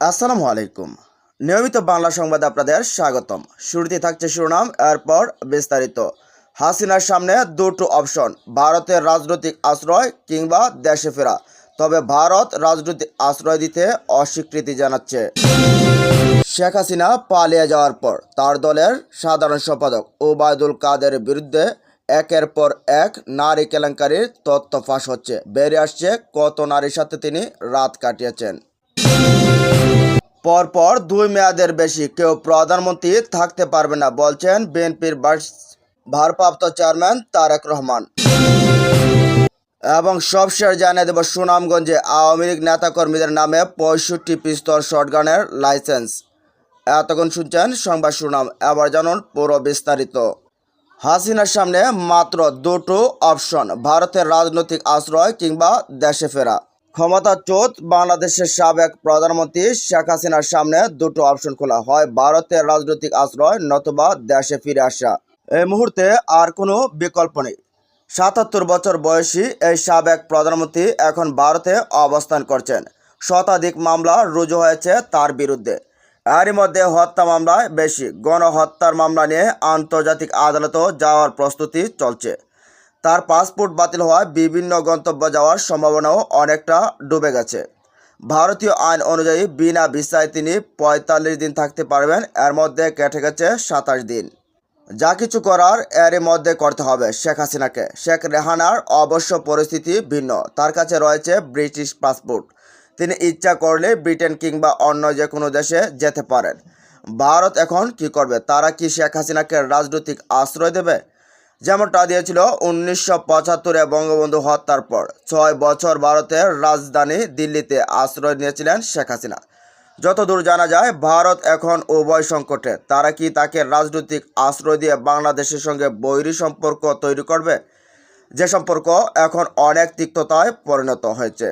আসসালামু আলাইকুম। নিয়মিত বাংলা সংবাদ আপনাদের স্বাগতম। শুরুতে থাকছে শিরোনাম, এরপর বিস্তারিত। হাসিনার সামনে দুটো অপশন, ভারতের রাজনৈতিক আশ্রয় কিংবা দেশে ফেরা। তবে ভারত রাজনৈতিক আশ্রয় দিতে অস্বীকৃতি জানাচ্ছে। শেখ হাসিনা পালিয়ে যাওয়ার পর তার দলের সাধারণ সম্পাদক ওবায়দুল কাদের বিরুদ্ধে একের পর এক নারী কেলেঙ্কারির তথ্য ফাঁস হচ্ছে। বেরিয়ে আসছে কত নারীর সাথে তিনি রাত কাটিয়েছেন। পরপর দুই মেয়াদের বেশি কেউ প্রধানমন্ত্রী থাকতে পারবে না, বলছেন বিএনপির ভারপ্রাপ্ত চেয়ারম্যান তারেক রহমান। এবং সবশেষ জানিয়ে দেব সুনামগঞ্জে আওয়ামী লীগ নেতাকর্মীদের নামে পঁয়ষট্টি পিস্তল শটগানের লাইসেন্স। এতক্ষণ শুনছেন সংবাদ সুনাম, এবার জানুন পুরো বিস্তারিত। হাসিনার সামনে মাত্র দুটো অপশন, ভারতের রাজনৈতিক আশ্রয় কিংবা দেশে ফেরা। ক্ষমতা চোত বাংলাদেশের সাবেক প্রধানমন্ত্রী শেখ হাসিনার সামনে দুটো অপশন খোলা হয়, ভারতের রাজনৈতিক আশ্রয় নতুবা দেশে ফিরে আসা। এই মুহূর্তে আর কোনো বিকল্প নেই। সাতাত্তর বছর বয়সী এই সাবেক প্রধানমন্ত্রী এখন ভারতে অবস্থান করছেন। শতাধিক মামলা রুজু হয়েছে তার বিরুদ্ধে। এরই মধ্যে হত্যা মামলায় বেশি। গণহত্যার মামলা নিয়ে আন্তর্জাতিক আদালতেও যাওয়ার প্রস্তুতি চলছে। তার পাসপোর্ট বাতিল হওয়ায় বিভিন্ন গন্তব্য যাওয়ার সম্ভাবনাও অনেকটা ডুবে গেছে। ভারতীয় আইন অনুযায়ী বিনা ভিসায় তিনি পঁয়তাল্লিশ দিন থাকতে পারবেন, এর মধ্যে কেটে গেছে সাতাশ দিন। যা কিছু করার এরই মধ্যে করতে হবে শেখ হাসিনাকে। শেখ রেহানার অবশ্য পরিস্থিতি ভিন্ন। তার কাছে রয়েছে ব্রিটিশ পাসপোর্ট। তিনি ইচ্ছা করলে ব্রিটেন কিংবা অন্য যে কোনো দেশে যেতে পারেন। ভারত এখন কি করবে? তারা কি শেখ হাসিনাকে রাজনৈতিক আশ্রয় দেবে? যেমনটা দিয়েছিল উনিশশো পঁচাত্তরে বঙ্গবন্ধু হত্যার পর। ছয় বছর ভারতের রাজধানী দিল্লিতে আশ্রয় নিয়েছিলেন শেখ হাসিনা। যতদূর জানা যায়, ভারত এখন উভয় সংকটে। তারা কি তাকে রাজনৈতিক আশ্রয় দিয়ে বাংলাদেশের সঙ্গে বৈরী সম্পর্ক তৈরি করবে? যে সম্পর্ক এখন অনেক তিক্ততায় পরিণত হয়েছে।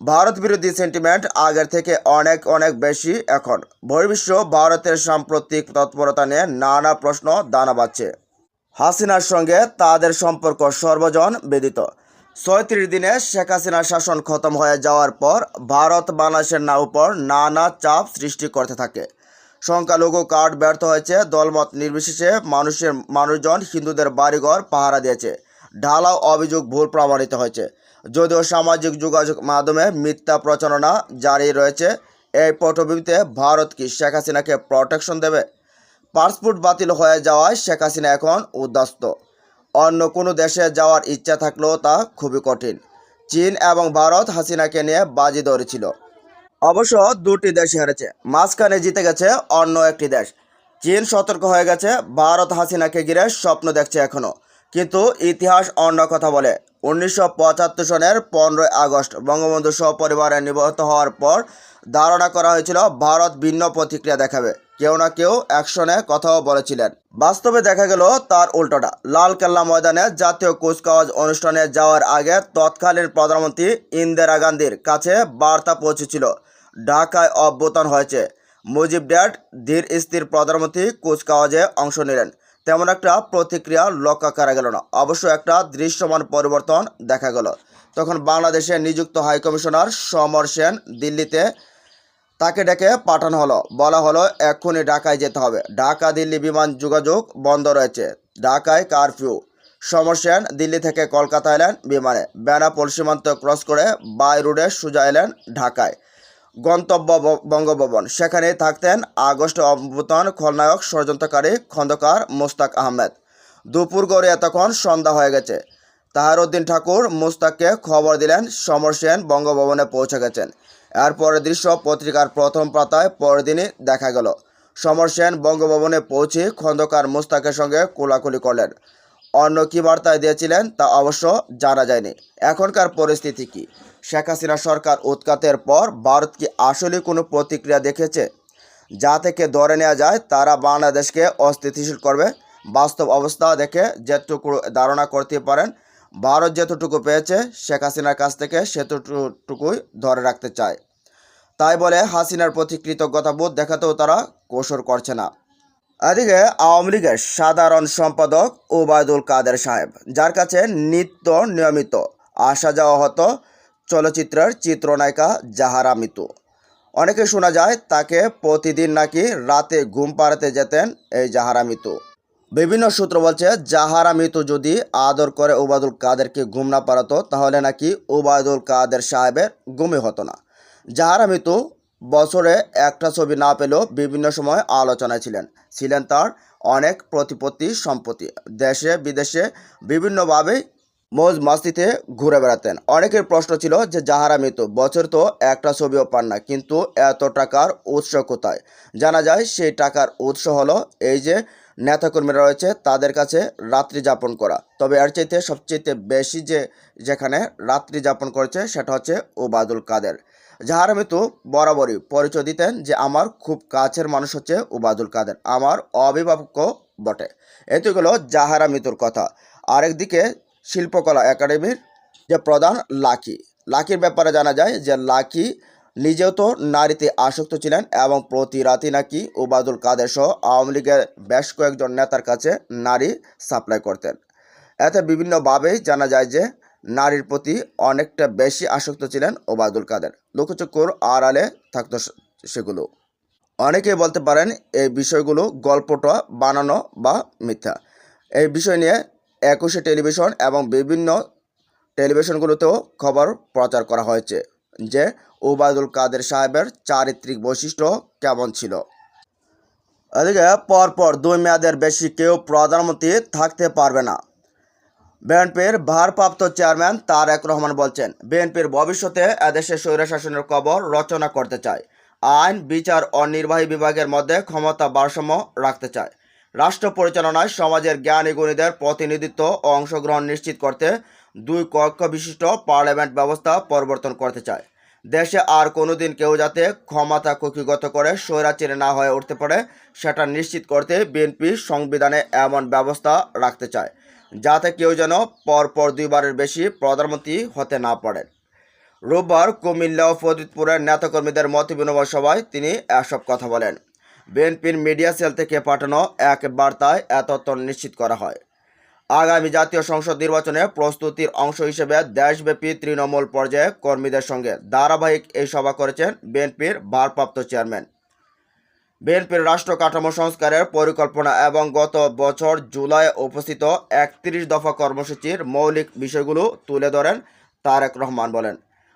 ভারত বিরোধী সেন্টিমেন্ট আগের থেকে অনেক অনেক বেশি এখন। বহির্বিশ্ব ভারতের সাম্প্রতিক তৎপরতা নিয়ে নানা প্রশ্ন দানা বাঁধছে। হাসিনার সঙ্গে তাদের সম্পর্ক সর্বজন বেদিত ছয়ত্রিশ দিনে শেখ হাসিনার শাসন খতম হয়ে যাওয়ার পর ভারত বাংলাদেশের না উপর নানা চাপ সৃষ্টি করতে থাকে। সংখ্যালঘু কার্ড ব্যর্থ হয়েছে, দলমত নির্বিশেষে মানুষের, মানুষজন হিন্দুদের বাড়িঘর পাহারা দিয়েছে। ঢালাও অভিযোগ ভুল প্রমাণিত হয়েছে। যদিও সামাজিক যোগাযোগ মাধ্যমে মিথ্যা প্রচারণা জারি রয়েছে, এই পটভূমিতে ভারত কি শেখ হাসিনাকে প্রোটেকশন দেবে? পাসপোর্ট বাতিল হয়ে যাওয়ায় শেখ হাসিনা এখন উদ্বাস্ত অন্য কোনো দেশে যাওয়ার ইচ্ছা থাকলেও তা খুবই কঠিন। চীন এবং ভারত হাসিনাকে নিয়ে বাজি ধরেছিল। অবশ্য দুটি দেশ হেরেছে। মাঝখানে জিতে গেছে অন্য একটি দেশ। চীন সতর্ক হয়ে গেছে, ভারত হাসিনাকে ঘিরে স্বপ্ন দেখছে এখনও কিন্তু ইতিহাস অন্য কথা বলে। উনিশশো পঁচাত্তর সনের পনেরোই আগস্ট বঙ্গবন্ধু সপরিবারে নিহত হওয়ার পর ধারণা করা হয়েছিল ভারত ভিন্ন প্রতিক্রিয়া দেখাবে। কেউ না কেউ অ্যাকশনে কথাও বলেছিলেন। বাস্তবে দেখা গেল তার উল্টোটা। লালকেল্লা ময়দানে জাতীয় কুচকাওয়াজ অনুষ্ঠানে যাওয়ার আগে তৎকালীন প্রধানমন্ত্রী ইন্দিরা গান্ধীর কাছে বার্তা পৌঁছেছিল। ঢাকায় অভ্যুত্থান হয়েছে। মুজিব ড্যাড ধীর স্থির প্রধানমন্ত্রী কুচকাওয়াজে অংশ নিলেন। তেমন একটা প্রতিক্রিয়া লক্ষ্য করা গেল না। অবশ্য একটা দৃশ্যমান পরিবর্তন দেখা গেল। তখন বাংলাদেশে নিযুক্ত হাইকমিশনার সমর সেন দিল্লিতে তাকে ডেকে পাঠানো হলো। বলা হলো, এক্ষুনি ঢাকায় যেতে হবে। ঢাকা দিল্লি বিমান যোগাযোগ বন্ধ রয়েছে। ঢাকায় কারফিউ। সমর সেন দিল্লি থেকে কলকাতা এলেন বিমানে। বেনাপোল সীমান্ত ক্রস করে বাই রোডে সোজা এলেন ঢাকায়। গন্তব্য বঙ্গভবন। সেখানে থাকতেন আগস্ট অভ্যুত্থান খলনায়ক ষড়যন্ত্রকারী খন্দকার মোস্তাক আহমেদ। দুপুর গড়ে তখন সন্ধ্যা হয়ে গেছে। তাহারউদ্দিন ঠাকুর মুস্তাককে খবর দিলেন, সমর সেন বঙ্গভবনে পৌঁছে গেছেন। এরপরের দৃশ্য পত্রিকার প্রথম পাতায় পরের দিনই দেখা গেল। সমর সেন বঙ্গভবনে পৌঁছে খন্দকার মুস্তাকের সঙ্গে কোলাকুলি করলেন। অন্য কী বার্তায় দিয়েছিলেন তা অবশ্য জানা যায়নি। এখনকার পরিস্থিতি কি? শেখ হাসিনা সরকার উৎখাতের পর ভারত কি আসলে কোনো প্রতিক্রিয়া দেখেছে? যা থেকে ধরে নেওয়া যায়, তারা বাংলাদেশকে অস্থিতিশীল করবে। বাস্তব অবস্থা দেখে যেটুকু ধারণা করতে পারেন ভারত যেতটুকু পেয়েছে, শেখ হাসিনার কাছ থেকে সেতটুকুই ধরে রাখতে চায়। তাই বলে হাসিনার প্রতি কৃতজ্ঞতাবোধ দেখাতেও তারা কৌশল করছে না। এদিকে আওয়ামী লীগের সাধারণ সম্পাদক ওবায়দুল কাদের সাহেব, যার কাছে নিত্য নিয়মিত আসা যাওয়া হতো চলচ্চিত্রের চিত্রনায়িকা জাহারা মিতু। অনেকে শোনা যায় তাকে প্রতিদিন নাকি রাতে ঘুম পাড়াতে যেতেন এই জাহারা মিতু। বিভিন্ন সূত্র বলছে জাহারা মিতু যদি আদর করে ওবায়দুল কাদেরকে ঘুম না পাড়াতো তাহলে নাকি ওবায়দুল কাদের সাহেবের ঘুমই হতো না। জাহারা মিতু বছরে একটা ছবি না পেলেও বিভিন্ন সময় আলোচনায় ছিলেন। ছিলেন তার অনেক প্রতিপত্তি, সম্পত্তি। দেশে, বিদেশে বিভিন্নভাবে মৌজ মাস্তিতে ঘুরে বেড়াতেন। অনেকের প্রশ্ন ছিল যে, যাহারা মৃত বছর তো একটা ছবিও পান না, কিন্তু এত টাকার উৎস কোথায়? জানা যায় সেই টাকার উৎস হলো এই যে নেতাকর্মীরা রয়েছে, তাদের কাছে রাত্রি যাপন করা। তবে এর চাইতে সবচেয়ে বেশি যে যেখানে রাত্রি যাপন করেছে, সেটা হচ্ছে ওবায়দুল কাদের। যাহারা মৃত্যু বরাবরই পরিচয় দিতেন যে, আমার খুব কাছের মানুষ হচ্ছে ওবায়দুল কাদের। আমার অভিভাবকও বটে। এটি হলো জাহারা মৃত্যুর কথা। আরেকদিকে শিল্পকলা একাডেমির যে প্রধান লাকি, লাকির ব্যাপারে জানা যায় যে, লাকি নিজেও তো নারীতে আসক্ত ছিলেন এবং প্রতি রাতে নাকি ওবায়দুল কাদের সহ আওয়ামী লীগের বেশ কয়েকজন নেতার কাছে নারী সাপ্লাই করতেন। এতে বিভিন্নভাবেই জানা যায় যে নারীর প্রতি অনেকটা বেশি আসক্ত ছিলেন ওবায়দুল কাদের। লুকোচুকুর আড়ালে থাকতো সেগুলো। অনেকেই বলতে পারেন এই বিষয়গুলো গল্পটা বানানো বা মিথ্যা। এই বিষয় নিয়ে একুশে টেলিভিশন এবং বিভিন্ন টেলিভিশনগুলোতেও খবর প্রচার করা হয়েছে। যে ওবায়দুল কাদের সাহেবের চারিত্রিক বৈশিষ্ট্য কেমন ছিল। এদিকে পরপর দুই মেয়াদের বেশি কেউ প্রধানমন্ত্রী থাকতে পারবে না। বিএনপির ভারপ্রাপ্ত চেয়ারম্যান তারেক রহমান বলছেন, বিএনপির ভবিষ্যতে এদেশে স্বৈরশাসনের কবর রচনা করতে চায়। আইন, বিচার ও নির্বাহী বিভাগের মধ্যে ক্ষমতা ভারসাম্য রাখতে চায়। রাষ্ট্র পরিচালনায় সমাজের জ্ঞানী গুণীদের প্রতিনিধিত্ব ও অংশগ্রহণ নিশ্চিত করতে দুই কক্ষ বিশিষ্ট পার্লামেন্ট ব্যবস্থা পরিবর্তন করতে চায়। দেশে আর কোনোদিন কেউ যাতে ক্ষমতা কুক্ষিগত করে স্বৈরাচারী না হয়ে উঠতে পারে, সেটা নিশ্চিত করতে বিএনপি সংবিধানে এমন ব্যবস্থা রাখতে চায়, যাতে কেউ যেন পরপর দুইবারের বেশি প্রধানমন্ত্রী হতে না পারেন। রোববার কুমিল্লা ও ফরিদপুরের নেতাকর্মীদের মত বিনিময় সভায় তিনি এসব কথা বলেন। বিএনপির মিডিয়া সেল থেকে পাঠানো এক বার্তায় এ তথ্য নিশ্চিত করা হয়। আগামী জাতীয় সংসদ নির্বাচনে প্রস্তুতির অংশ হিসেবে দেশব্যাপী তৃণমূল পর্যায়ে কর্মীদের সঙ্গে ধারাবাহিক এই সভা করেছেন বিএনপির ভারপ্রাপ্ত চেয়ারম্যান। বিএনপির রাষ্ট্র কাঠামো সংস্কারের পরিকল্পনা এবং গত বছর জুলাই উপস্থিত একত্রিশ দফা কর্মসূচির মৌলিক বিষয়গুলো তুলে ধরেন তারেক রহমান বলেন,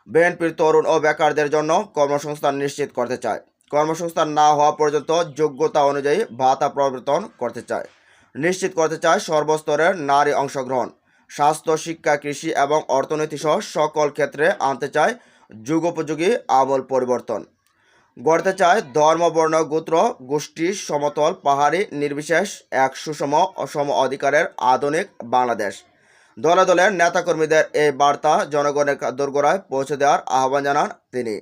বিএনপির তরুণ ও বেকারদের জন্য কর্মসংস্থান নিশ্চিত করতে চায়। কর্মসংস্থান না হওয়া পর্যন্ত যোগ্যতা অনুযায়ী ভাতা প্রবর্তন করতে চায়। নিশ্চিত করতে চায় সর্বস্তরের নারী অংশগ্রহণ। স্বাস্থ্য, শিক্ষা, কৃষি এবং অর্থনীতি সহ সকল ক্ষেত্রে আনতে চায় যুগোপযোগী আমল পরিবর্তন। গড়তে চায় ধর্ম বর্ণ গোত্র, গোষ্ঠী, সমতল, পাহাড়ি, নির্বিশেষ এক সুষম অসম অধিকারের আধুনিক বাংলাদেশ। দলে দলের নেতাকর্মীদের এই বার্তা জনগণের দোরগোড়ায় পৌঁছে দেওয়ার আহ্বান জানান তিনি।